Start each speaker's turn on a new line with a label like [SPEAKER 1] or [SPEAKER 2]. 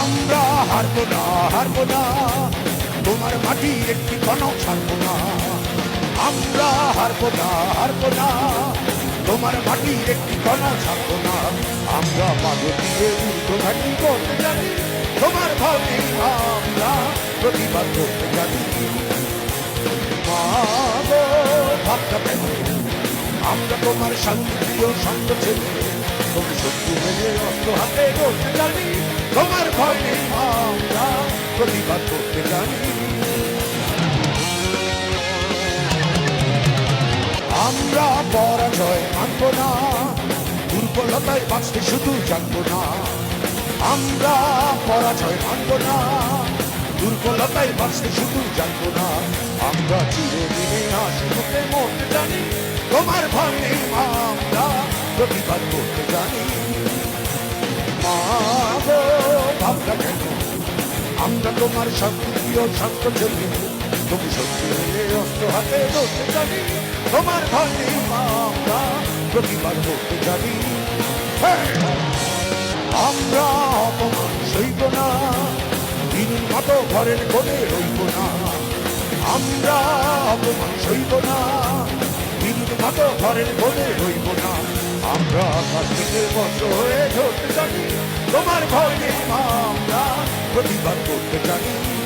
[SPEAKER 1] আমরা হারবো না হারবো না। তোমার মাটির একটি কনক ছাড়বো না। আমরা হারবো না হারবো না। তোমার মাটির একটি কণা ছাড়বো না। আমরা পাগল দিয়ে করতে জানি। তোমার ভাবে আমরা প্রতিবাদ করতে জানি। আমরা তোমার শান্ত ছেলে। তুমি শত্রু তোমার ভয় আমরা প্রতিবাদ করতে জানি আমরা পরাজয় মানব না, দুর্বলতায় বাঁচতে শুধু জানব না। আমরা পরাজয় মানব না, দুর্বলতায় বাঁচতে শুধু জানব না। আমরা চিরদিনে হাসিমুখে মরতে জানি, তোমার ভয় নেই আমরা প্রতিবাদ করতে জানি। কেন আমরা তোমার শান্তিপ্রিয় শান্ত চলি তুমি সত্যি হলে অস্ত্র হাতে ধরতে জানি। তোমার মা, আমরা প্রতিবাদ করতে জানি। হ্যাঁ! আমরা অপমান সইব না। দিনের মতো ঘরের কোণে রইব না। আমরা অপমান সইব না। দিন মতো ঘরের কোণে রইব না। আমরা কাশ্মীরের বস্ত্র হয়ে ধরতে জানি। তোমার ভয় নেই মা, প্রতিবাদ করতে জানি